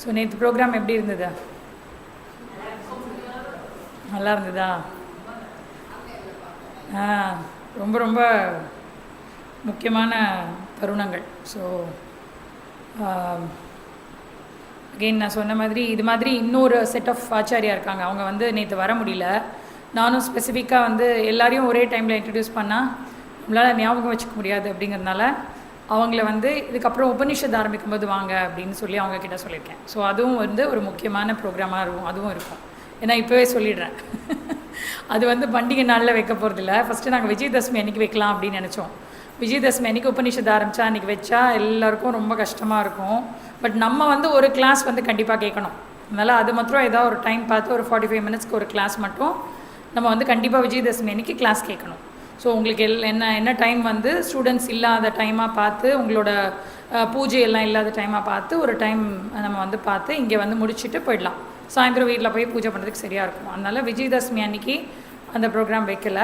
So நேற்று program எப்படி இருந்தது? நல்லா இருந்ததா? ஆ ரொம்ப ரொம்ப முக்கியமான தருணங்கள். ஸோ அகெயின் நான் சொன்ன மாதிரி இது மாதிரி இன்னொரு செட் ஆஃப் ஆச்சாரியா இருக்காங்க. அவங்க வந்து நேற்று வர முடியல. நானும் ஸ்பெசிஃபிக்காக வந்து எல்லாரையும் ஒரே டைமில் இன்ட்ரடியூஸ் பண்ணால் நம்மளால் ஞாபகம் வச்சுக்க முடியாது அப்படிங்கிறதுனால அவங்கள வந்து இதுக்கப்புறம் உபனிஷத் ஆரம்பிக்கும் போது வாங்க அப்படின்னு சொல்லி அவங்க கிட்ட சொல்லியிருக்கேன். ஸோ அதுவும் வந்து ஒரு முக்கியமான ப்ரோக்ராமாக இருக்கும். அதுவும் இருக்கும். ஏன்னா இப்போவே சொல்லிடுறேன். அது வந்து பண்டிகை நாளில் வைக்க போகிறதில்ல ஃபஸ்ட்டு நாங்கள் விஜயதசமி அன்றைக்கி வைக்கலாம் அப்படின்னு நினச்சோம். விஜயதசமி அன்றைக்கி உபனிஷத் ஆரம்பித்தா அன்றைக்கி வச்சா எல்லாருக்கும் ரொம்ப கஷ்டமாக இருக்கும். பட் நம்ம வந்து ஒரு கிளாஸ் வந்து கண்டிப்பாக கேட்கணும். அதனால் அது மாத்திரம் ஏதாவது ஒரு டைம் பார்த்து ஒரு ஃபார்ட்டி ஃபைவ் மினிட்ஸ்க்கு ஒரு கிளாஸ் மட்டும் நம்ம வந்து கண்டிப்பாக விஜயதசமி அன்றைக்கி கிளாஸ் கேட்கணும். ஸோ உங்களுக்கு எல் என்ன என்ன டைம் வந்து ஸ்டூடெண்ட்ஸ் இல்லாத டைமாக பார்த்து உங்களோட பூஜை எல்லாம் இல்லாத டைமாக பார்த்து ஒரு டைம் நம்ம வந்து பார்த்து இங்கே வந்து முடிச்சுட்டு போயிடலாம். சாயந்தரம் வீட்டில் போய் பூஜை பண்ணுறதுக்கு சரியாக இருக்கும். அதனால் விஜயதசமி அன்னைக்கு அந்த ப்ரோக்ராம் வைக்கல.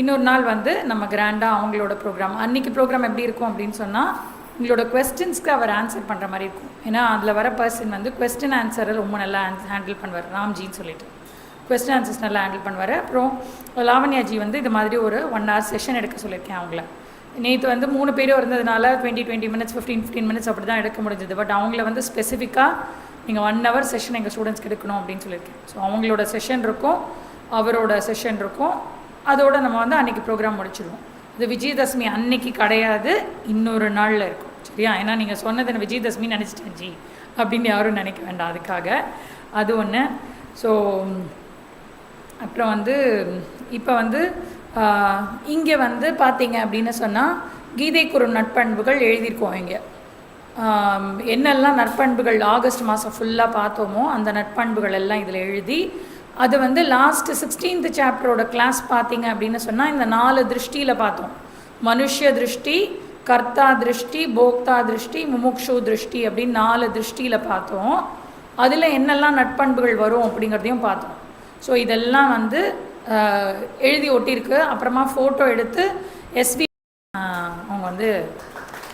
இன்னொரு நாள் வந்து நம்ம கிராண்டாக அவங்களோட ப்ரோக்ராம் அன்றைக்கி ப்ரோக்ராம் எப்படி இருக்கும் அப்படின்னு சொன்னால் உங்களோட கொஸ்டின்ஸ்க்கு அவர் ஆன்சர் பண்ணுற மாதிரி இருக்கும். ஏன்னா அதில் வர பர்சன் வந்து கொஸ்டின் ஆன்சரை ரொம்ப நல்லா ஹேண்டில் பண்ணுவார். ராம்ஜின்னு சொல்லிட்டு. கொஸ்டின் ஆன்சர்ஸ் நல்லா ஹேண்டில் பண்ணுவார். அப்புறம் லாவண்யாஜி வந்து இது மாதிரி ஒரு ஒன் ஹவர் செஷன் எடுக்க சொல்லியிருக்கேன் அவங்கள. நேற்று வந்து மூணு பேரும் இருந்ததுனால twenty twenty minutes fifteen fifteen minutes அப்படி தான் எடுக்க முடிஞ்சது. பட் அவங்கள வந்து ஸ்பெசிஃபிக்காக நீங்கள் ஒன் ஹவர் செஷன் எங்கள் ஸ்டூடெண்ட்ஸ்க்கு எடுக்கணும் அப்படின்னு சொல்லியிருக்கேன். ஸோ அவங்களோட செஷன் இருக்கும் அவரோட செஷன் இருக்கும். அதோட நம்ம வந்து அன்றைக்கி ப்ரோக்ராம் முடிச்சிடுவோம் இது விஜயதசமி அன்னைக்கு கிடையாது இன்னொரு நாளில் இருக்கும். சரியா? ஏன்னா நீங்கள் சொன்னது நான் விஜயதசமி நினச்சிட்டேன் ஜி. அப்படின்னு யாரும் நினைக்க வேண்டாம் அதுக்காக. அது ஒன்று ஸோ அப்புறம் வந்து இப்போ வந்து இங்கே வந்து பார்த்தீங்க அப்படின்னு சொன்னால் கீதை நட்பண்புகள் எழுதியிருக்கோம் இங்கே. என்னெல்லாம் நற்பண்புகள் ஆகஸ்ட் மாதம் ஃபுல்லாக பார்த்தோமோ அந்த நட்பண்புகள் எல்லாம் இதில் எழுதி அது வந்து லாஸ்ட் சிக்ஸ்டீன்த் சாப்டரோட கிளாஸ் பார்த்தீங்க அப்படின்னு சொன்னால் இந்த நாலு திருஷ்டியில் பார்த்தோம். மனுஷ்ய திருஷ்டி கர்த்தா திருஷ்டி போக்தா திருஷ்டி முமுக்ஷு திருஷ்டி அப்படின்னு நாலு திருஷ்டியில் பார்த்தோம். அதில் என்னெல்லாம் நட்பண்புகள் வரும் அப்படிங்கிறதையும் பார்த்தோம். ஸோ இதெல்லாம் வந்து எழுதி ஒட்டியிருக்கு. அப்புறமா ஃபோட்டோ எடுத்து எஸ்பி அவங்க வந்து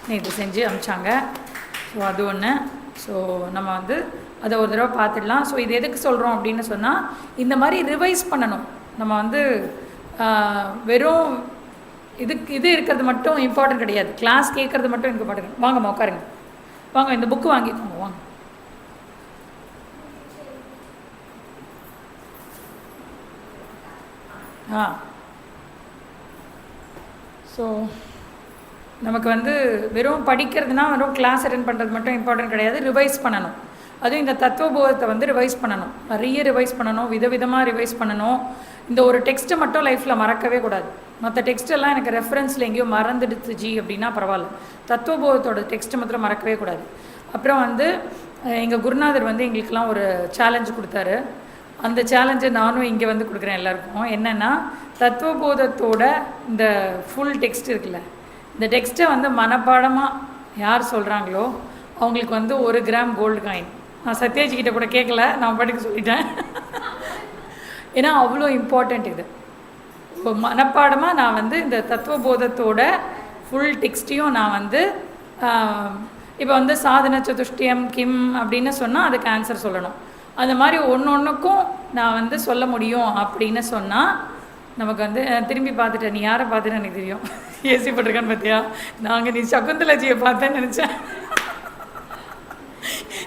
நேற்று செஞ்சு அனுப்பிச்சாங்க. ஸோ அது ஒன்று ஸோ நம்ம வந்து அதை ஒரு தடவை பார்த்துடலாம். ஸோ இது எதுக்கு சொல்கிறோம் அப்படின்னு சொன்னால் இந்த மாதிரி ரிவைஸ் பண்ணணும். நம்ம வந்து வெறும் இதுக்கு இது இருக்கிறது மட்டும் இம்பார்ட்டன்ட் கிடையாது. கிளாஸ் கேட்குறது மட்டும் இம்பார்ட்டன்ட் வாங்கம்மா உட்காருங்க. வாங்க இந்த புக்கு வாங்கிக்கோங்க வாங்க ஆ ஸோ நமக்கு வந்து வெறும் படிக்கிறதுனா வெறும் கிளாஸ் அட்டென்ட் பண்ணுறது மட்டும் இம்பார்ட்டன்ட் கிடையாது ரிவைஸ் பண்ணணும். அதுவும் இந்த தத்துவபோதத்தை வந்து ரிவைஸ் பண்ணணும். நிறைய ரிவைஸ் பண்ணணும் விதவிதமாக ரிவைஸ் பண்ணணும். இந்த ஒரு டெக்ஸ்ட்டை மட்டும் லைஃப்பில் மறக்கவே கூடாது. மற்ற டெக்ஸ்டெல்லாம் எனக்கு ரெஃபரன்ஸில் எங்கேயோ மறந்துடுச்சு ஜி அப்படின்னா பரவாயில்ல. தத்துவபோதத்தோட டெக்ஸ்ட்டை மாத்திரம் மறக்கவே கூடாது. அப்புறம் வந்து எங்கள் குருநாதர் வந்து எங்களுக்கெல்லாம் ஒரு சேலஞ்சு கொடுத்தாரு. அந்த சேலஞ்சை நானும் இங்கே வந்து கொடுக்குறேன் எல்லாருக்கும். என்னென்னா தத்துவபோதத்தோட இந்த ஃபுல் டெக்ஸ்ட் இருக்குல்ல இந்த டெக்ஸ்ட்டை வந்து மனப்பாடமாக யார் சொல்கிறாங்களோ அவங்களுக்கு வந்து ஒரு கிராம் கோல்டு காயின் நான் சத்யாஜி கிட்ட கூட கேட்கல நான் படிக்க சொல்லிட்டேன். ஏன்னா அவ்வளோ இம்பார்ட்டண்ட் இது. இப்போ மனப்பாடமாக நான் வந்து இந்த தத்துவபோதத்தோட ஃபுல் டெக்ஸ்ட்டையும் நான் வந்து இப்போ வந்து சாதன சதுஷ்டியம் கிம் அப்படின்னு சொன்னால் அதுக்கு ஆன்சர் சொல்லணும். அந்த மாதிரி ஒன்று ஒன்றுக்கும் நான் வந்து சொல்ல முடியும் அப்படின்னு சொன்னால் நமக்கு வந்து திரும்பி பார்த்துட்டேன் நீ யாரை பார்த்துட்டு எனக்கு தெரியும். ஏசி போட்டிருக்கான்னு பார்த்தியா? நாங்கள் நீ சகுந்தலாஜியை பார்த்தேன்னு நினச்சேன்.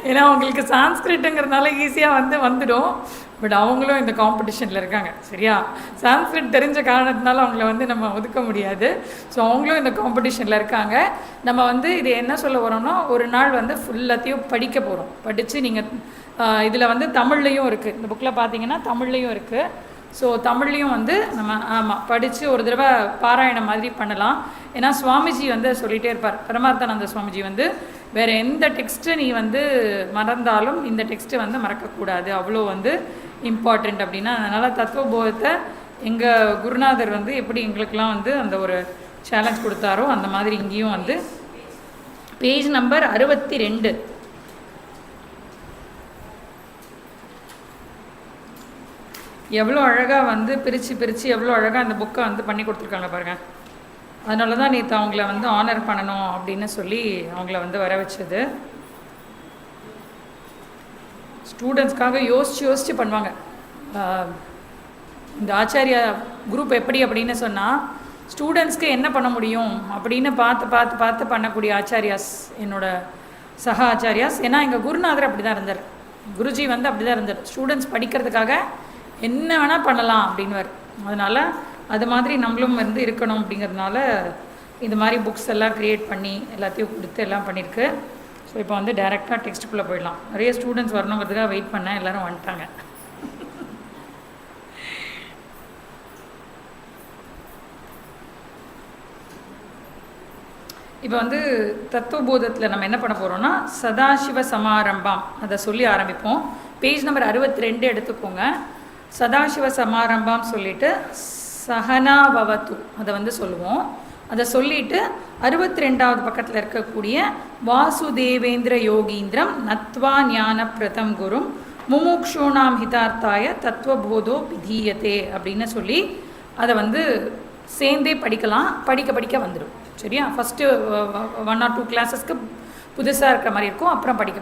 ஏன்னா அவங்களுக்கு சான்ஸ்கிரிட்டுங்கிறதுனால ஈஸியாக வந்து வந்துடும். பட் அவங்களும் இந்த காம்படிஷனில் இருக்காங்க சரியா? சான்ஸ்கிரிட் தெரிஞ்ச காரணத்தினால அவங்கள வந்து நம்ம ஒதுக்க முடியாது. ஸோ அவங்களும் இந்த காம்படிஷனில் இருக்காங்க. நம்ம வந்து இது என்ன சொல்ல வரோம்னா ஒரு நாள் வந்து ஃபுல்லாத்தையும் படிக்க போகிறோம் படித்து நீங்கள் இதில் வந்து தமிழ்லையும் இருக்குது இந்த புக்கில் பார்த்தீங்கன்னா தமிழ்லையும் இருக்குது ஸோ தமிழ்லையும் வந்து நம்ம ஆமாம் படித்து ஒரு தடவை பாராயணம் மாதிரி பண்ணலாம். ஏன்னா சுவாமிஜி வந்து சொல்லிகிட்டே இருப்பார். பரமார்த்தானந்த சுவாமிஜி வந்து வேறு எந்த டெக்ஸ்ட்டு நீ வந்து மறந்தாலும் இந்த டெக்ஸ்ட்டு வந்து மறக்கக்கூடாது. அவ்வளோ வந்து இம்பார்ட்டண்ட் அப்படின்னா அதனால் தத்துவபோதத்தை எங்கள் குருநாதர் வந்து எப்படி எங்களுக்கெல்லாம் வந்து அந்த ஒரு சேலஞ்ச் கொடுத்தாரோ அந்த மாதிரி இங்கேயும் வந்து பேஜ் நம்பர் அறுபத்தி ரெண்டு. எவ்வளோ அழகாக வந்து பிரித்து பிரித்து எவ்வளோ அழகாக அந்த புக்கை வந்து பண்ணி கொடுத்துருக்காங்க பாருங்கள் அதனால தான் நேற்று அவங்கள வந்து ஆனர் பண்ணணும் அப்படின்னு சொல்லி அவங்கள வந்து வர வச்சது. ஸ்டூடெண்ட்ஸ்க்காக யோசித்து யோசித்து பண்ணுவாங்க. இந்த ஆச்சாரியா குரூப் எப்படி அப்படின்னு சொன்னால் ஸ்டூடெண்ட்ஸ்க்கு என்ன பண்ண முடியும் அப்படின்னு பார்த்து பார்த்து பார்த்து பண்ணக்கூடிய ஆச்சாரியாஸ் என்னோட சக ஆச்சாரியாஸ். ஏன்னா எங்கள் குருநாதர் அப்படி தான் இருந்தார். குருஜி வந்து அப்படி தான் இருந்தார். ஸ்டூடெண்ட்ஸ் படிக்கிறதுக்காக என்ன வேணால் பண்ணலாம் அப்படின்வார் அதனால் அது மாதிரி நம்மளும் வந்து இருக்கணும் அப்படிங்கிறதுனால இது மாதிரி புக்ஸ் எல்லாம் க்ரியேட் பண்ணி எல்லாத்தையும் கொடுத்து எல்லாம் பண்ணியிருக்கு. ஸோ இப்போ வந்து டைரெக்டாக டெக்ஸ்ட்டுக்குள்ளே போயிடலாம். நிறைய ஸ்டூடெண்ட்ஸ் வரணுங்கிறதுக்காக வெயிட் பண்ணேன். எல்லோரும் வந்துட்டாங்க. இப்போ வந்து தத்துவபோதத்தில் நம்ம என்ன பண்ண போகிறோம்னா சதாசிவ சமாரம்பம். அதை சொல்லி ஆரம்பிப்போம். பேஜ் நம்பர் அறுபத்தி ரெண்டு எடுத்துக்கோங்க. சதாசிவ சமாரம்பம் சொல்லிட்டு சஹனாபவத்து அதை வந்து சொல்லுவோம். அதை சொல்லிட்டு அறுபத்தி ரெண்டாவது பக்கத்தில் இருக்கக்கூடிய வாசுதேவேந்திர யோகீந்திரம் நத்வா ஞான பிரதம் குரும் முமுக்ஷூணாம் ஹிதார்த்தாய தத்துவபோதோ விதீயத்தே அப்படின்னு சொல்லி அதை வந்து சேர்ந்தே படிக்கலாம். படிக்க படிக்க வந்துடும் சரியா? ஃபஸ்ட்டு ஒன் ஆர் டூ கிளாஸஸ்க்கு புதுசாக இருக்கிற மாதிரி இருக்கும். அப்புறம் படிக்க